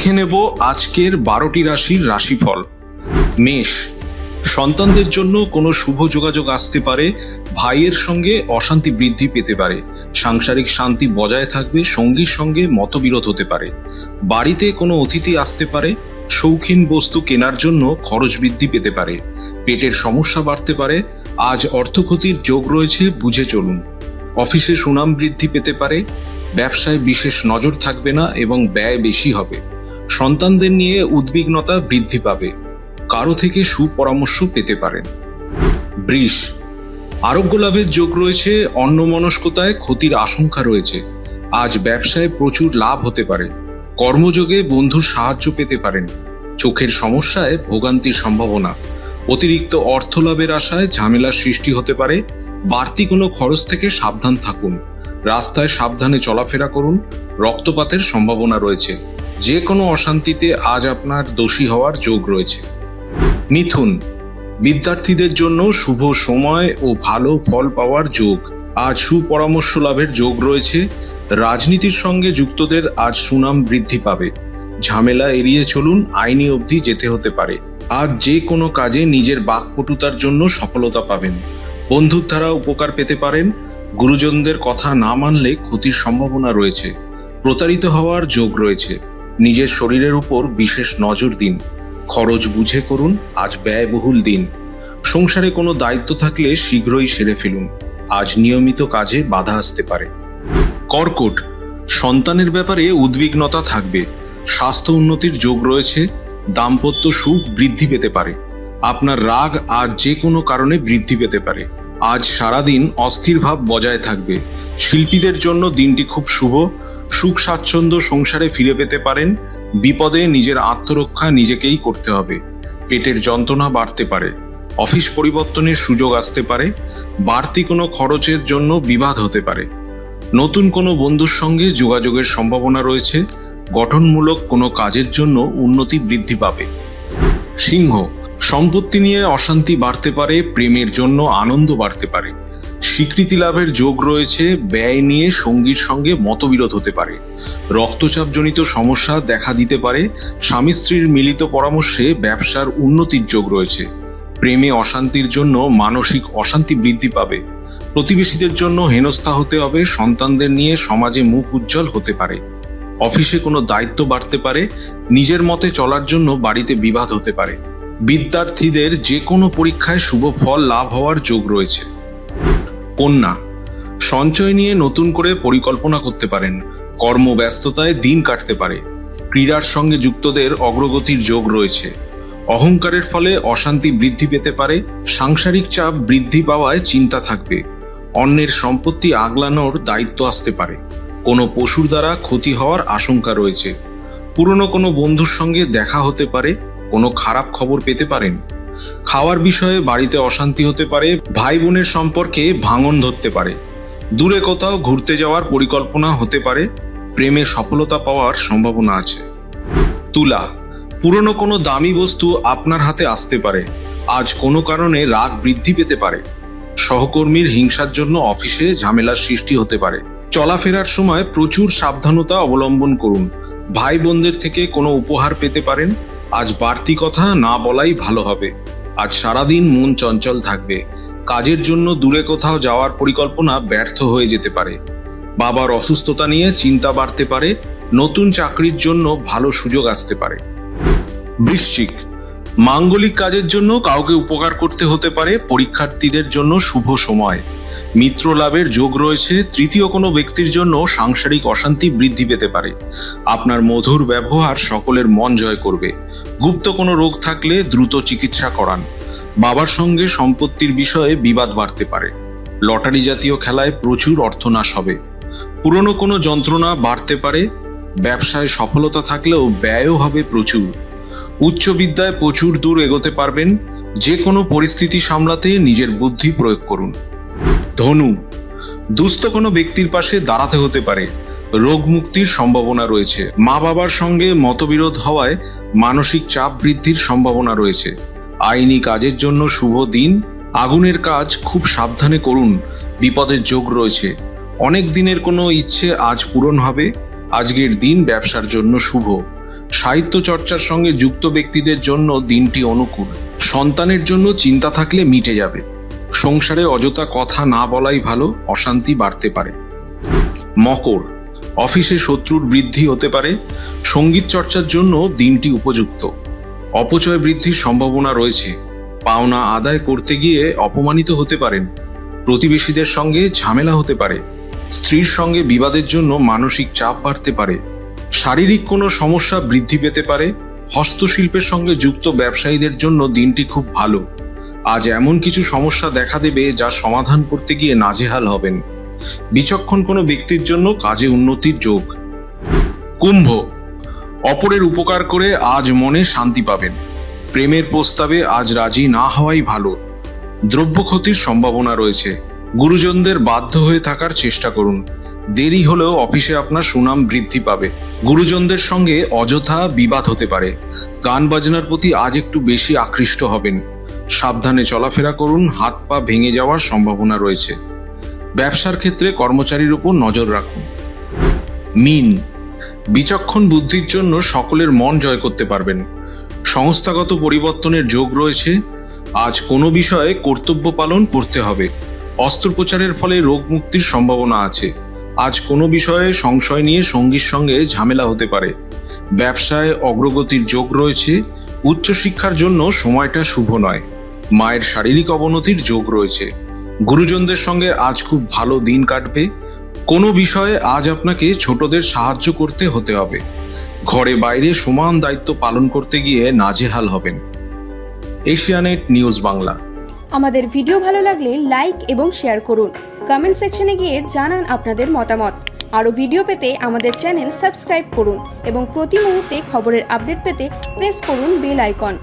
দেখে নেব আজকের বারোটি রাশির রাশিফল। মেষ, সন্তানদের জন্য কোনো শুভ যোগাযোগ আসতে পারে, ভাইয়ের সঙ্গে অশান্তি বৃদ্ধি পেতে পারে, সাংসারিক শান্তি বজায় থাকবে, সঙ্গীর সঙ্গে মতবিরোধ হতে পারে, বাড়িতে কোনো অতিথি আসতে পারে, শৌখিন বস্তু কেনার জন্য খরচ বৃদ্ধি পেতে পারে, পেটের সমস্যা বাড়তে পারে, আজ অর্থক্ষতির যোগ রয়েছে, বুঝে চলুন। অফিসে সুনাম বৃদ্ধি পেতে পারে, ব্যবসায় বিশেষ নজর থাকবে না এবং ব্যয় বেশি হবে। সন্তানদের নিয়ে উদ্বিগ্নতা বৃদ্ধি পাবে। কারও থেকে সুপরামর্শ পেতে পারেন। বৃষ আরোগ্য লাভের যোগ রয়েছে, অন্যমনস্কতায় ক্ষতির আশঙ্কা রয়েছে। আজ ব্যবসায় প্রচুর লাভ হতে পারে। কর্মযোগে বন্ধুর সাহায্য পেতে পারেন। চোখের সমস্যায় ভোগান্তির সম্ভাবনা। অতিরিক্ত অর্থ লাভের আশায় ঝামেলার সৃষ্টি হতে পারে। বাড়তি কোনো খরচ থেকে সাবধান থাকুন। রাস্তায় সাবধানে চলাফেরা করুন। রক্তপাতের সম্ভাবনা রয়েছে। যে কোনো অশান্তিতে আজ আপনার দোষী হওয়ার যোগ রয়েছে। মিথুন, বিদ্যার্থীদের জন্য শুভ সময় ও ভালো ফল পাওয়ার যোগ। আজ সুপরামর্শ লাভের যোগ রয়েছে। রাজনীতির সঙ্গে যুক্তদের আজ সুনাম বৃদ্ধি পাবে। ঝামেলা এড়িয়ে চলুন, আইনি অবধি যেতে হতে পারে। আজ যে কোনো কাজে নিজের বাকপটুতার জন্য সফলতা পাবেন। বন্ধুর দ্বারা উপকার পেতে পারেন। গুরুজনদের কথা না মানলে ক্ষতির সম্ভাবনা রয়েছে। প্রতারিত হওয়ার যোগ রয়েছে। নিজের শরীরের উপর বিশেষ নজর দিন। খরচ বুঝে করুন, আজ ব্যয়বহুল দিন। সংসারে কোনো দায়িত্ব থাকলে শীঘ্রই সেরে ফেলুন। আজ নিয়মিত কাজে বাধা আসতে পারে। কর্কট, সন্তানের ব্যাপারে উদ্বিগ্নতা থাকবে। স্বাস্থ্য উন্নতির যোগ রয়েছে, দাম্পত্য সুখ বৃদ্ধি পেতে পারে। আপনার রাগ আর যে কোনো কারণে বৃদ্ধি পেতে পারে। আজ সারাদিন অস্থির ভাব বজায় থাকবে। শিল্পীদের জন্য দিনটি খুব শুভ। সুখ স্বাচ্ছন্দ্য সংসারে ফিরে পেতে পারেন। বিপদে নিজের আত্মরক্ষা নিজেকেই করতে হবে। পেটের যন্ত্রণা বাড়তে পারে। অফিস পরিবর্তনের সুযোগ আসতে পারে। বাড়তি কোনো খরচের জন্য বিবাদ হতে পারে। নতুন কোনো বন্ধুর সঙ্গে যোগাযোগের সম্ভাবনা রয়েছে। গঠনমূলক কোনো কাজের জন্য উন্নতি বৃদ্ধি পাবে। সিংহ, সম্পত্তি নিয়ে অশান্তি বাড়তে পারে, প্রেমের জন্য আনন্দ বাড়তে পারে। স্বীকৃতি লাভের যোগ রয়েছে, ব্যয় নিয়ে সঙ্গীর সঙ্গে মতবিরোধ হতে পারে। রক্তচাপজনিত সমস্যা দেখা দিতে পারে। স্বামী স্ত্রীর মিলিত পরামর্শে ব্যবসার উন্নতির যোগ রয়েছে। প্রেমে অশান্তির জন্য মানসিক অশান্তি বৃদ্ধি পাবে। প্রতিবেশীদের জন্য হেনস্থা হতে হবে, সন্তানদের নিয়ে সমাজে মুখ উজ্জ্বল হতে পারে। অফিসে কোনো দায়িত্ব বাড়তে পারে, নিজের মতে চলার জন্য বাড়িতে বিবাদ হতে পারে। বিদ্যার্থীদের যে কোনো পরীক্ষায় শুভ ফল লাভ হওয়ার যোগ রয়েছে। কন্যা। সঞ্চয় নিয়ে নতুন করে পরিকল্পনা করতে পারেন। কর্মব্যস্ততায় দিন কাটতে পারে। ক্রীড়ার সঙ্গে যুক্তদের অগ্রগতির যোগ রয়েছে। অহংকারের ফলে অশান্তি বৃদ্ধি পেতে পারে, সাংসারিক চাপ বৃদ্ধি পাওয়ায় চিন্তা থাকবে। অন্যের সম্পত্তি আগলানোর দায়িত্ব আসতে পারে। কোনো পশুর দ্বারা ক্ষতি হওয়ার আশঙ্কা রয়েছে। পুরনো কোনো বন্ধুর সঙ্গে দেখা হতে পারে, কোনো খারাপ খবর পেতে পারেন। খাওয়ার বিষয়ে বাড়িতে অশান্তি হতে পারে ভাই বোনের সম্পর্কে ভাঙন ধরতে পারে। দূরে কোথাও ঘুরতে যাওয়ার পরিকল্পনা হতে পারে, প্রেমে সফলতা পাওয়ার সম্ভাবনা আছে। তুলা, পুরনো কোনো দামি বস্তু আপনার হাতে আসতে পারে, আজ কোনো কারণে রাগ বৃদ্ধি পেতে পারে। সহকর্মীর হিংসার জন্য অফিসে ঝামেলার সৃষ্টি হতে পারে। চলাফেরার সময় প্রচুর সাবধানতা অবলম্বন করুন। ভাই বোনদের থেকে কোনো উপহার পেতে পারেন, আজ বাড়তি কথা না বলাই ভালো হবে। আজ সারাদিন মন চঞ্চল থাকবে। কাজের জন্য দূরে কোথাও যাওয়ার পরিকল্পনা ব্যর্থ হয়ে যেতে পারে। বাবার অসুস্থতা নিয়ে চিন্তা বাড়তে পারে, নতুন চাকরির জন্য ভালো সুযোগ আসতে পারে। বৃশ্চিক, মাঙ্গলিক কাজের জন্য কাউকে উপকার করতে হতে পারে পরীক্ষার্থীদের জন্য শুভ সময়। মিত্র লাভের যোগ রয়েছে, তৃতীয় কোনো ব্যক্তির জন্য সাংসারিক অশান্তি বৃদ্ধি পেতে পারে। আপনার মধুর ব্যবহার সকলের মন জয় করবে। গুপ্ত কোনো রোগ থাকলে দ্রুত চিকিৎসা করান। বাবার সঙ্গে সম্পত্তির বিষয়ে বিবাদ বাড়তে পারে। লটারি জাতীয় খেলায় প্রচুর অর্থনাশ হবে। পুরনো কোনো যন্ত্রণা বাড়তে পারে। ব্যবসায় সফলতা থাকলেও ব্যয়ও হবে প্রচুর। উচ্চ বিদ্যায় প্রচুর দূর এগোতে পারবেন। যে কোনো পরিস্থিতি সামলাতে নিজের বুদ্ধি প্রয়োগ করুন। ধনু, দুস্থ কোনো ব্যক্তির পাশে দাঁড়াতে হতে পারে। রোগ মুক্তির সম্ভাবনা রয়েছে। মা বাবার সঙ্গে মতবিরোধ হওয়ায় মানসিক চাপ বৃদ্ধির সম্ভাবনা রয়েছে। আইনি কাজের জন্য শুভ দিন। আগুনের কাজ খুব সাবধানে করুন। বিপদের যোগ রয়েছে। অনেক দিনের কোনো ইচ্ছে আজ পূরণ হবে। আজকের দিন ব্যবসার জন্য শুভ। সাহিত্য চর্চার সঙ্গে যুক্ত ব্যক্তিদের জন্য দিনটি অনুকূল। সন্তানের জন্য চিন্তা থাকলে মিটে যাবে। সংসারে অযথা কথা না বলাই ভালো, অশান্তি বাড়তে পারে। মকর, অফিসে শত্রুর বৃদ্ধি হতে পারে, সংগীত চর্চার জন্য দিনটি উপযুক্ত। অপচয় বৃদ্ধির সম্ভাবনা রয়েছে। পাওনা আদায় করতে গিয়ে অপমানিত হতে পারেন। প্রতিবেশীদের সঙ্গে ঝামেলা হতে পারে। স্ত্রীর সঙ্গে বিবাদের জন্য মানসিক চাপ বাড়তে পারে। শারীরিক কোনো সমস্যা বৃদ্ধি পেতে পারে। হস্তশিল্পের সঙ্গে যুক্ত ব্যবসায়ীদের জন্য দিনটি খুব ভালো। আজ এমন কিছু সমস্যা দেখা দেবে যা সমাধান করতে গিয়ে নাজেহাল হবেন। বিচক্ষণ কোনো ব্যক্তির জন্য কাজে উন্নতির যোগ। কুম্ভ। অপরের উপকার করে আজ মনে শান্তি পাবেন। প্রেমের প্রস্তাবে আজ রাজি না হওয়াই ভালো। দ্রব্য ক্ষতির সম্ভাবনা রয়েছে। গুরুজনদের বাধ্য হয়ে থাকার চেষ্টা করুন। দেরি হলেও অফিসে আপনার সুনাম বৃদ্ধি পাবে। গুরুজনদের সঙ্গে অযথা বিবাদ হতে পারে। গান বাজনার প্রতি আজ একটু বেশি আকৃষ্ট হবেন। সাবধানে চলাফেরা করুন, হাত পা ভেঙে যাওয়ার সম্ভাবনা রয়েছে। ব্যবসার ক্ষেত্রে কর্মচারীর উপর নজর রাখুন। মিন, বিচক্ষণ বুদ্ধির জন্য সকলের মন জয় করতে পারবেন। সংস্থাগত পরিবর্তনের যোগ রয়েছে। আজ কোনো বিষয়ে কর্তব্য পালন করতে হবে। অস্ত্রোপচারের ফলে রোগ মুক্তির সম্ভাবনা আছে। আজ কোনো বিষয়ে সংশয় নিয়ে সঙ্গীর সঙ্গে ঝামেলা হতে পারে। ব্যবসায় অগ্রগতির যোগ রয়েছে। উচ্চশিক্ষার জন্য সময়টা শুভ নয়। মায়ের শারীরিক অবনতির যোগ রয়েছে। গুরুজনদের সঙ্গে আজ খুব ভালো দিন কাটবে। কোনো বিষয়ে আজ আপনাকে ছোটদের সাহায্য করতে হতে হবে। ঘরে বাইরে সমান দায়িত্ব পালন করতে গিয়ে নাজেহাল হবেন। এশিয়ানেট নিউজ বাংলা। আমাদের ভিডিও ভালো লাগলে লাইক এবং শেয়ার করুন। কমেন্ট সেকশনে গিয়ে জানান আপনাদের মতামত। আরও ভিডিও পেতে আমাদের চ্যানেল সাবস্ক্রাইব করুন এবং প্রতি মুহূর্তে খবরের আপডেট পেতে প্রেস করুন বেল আইকন।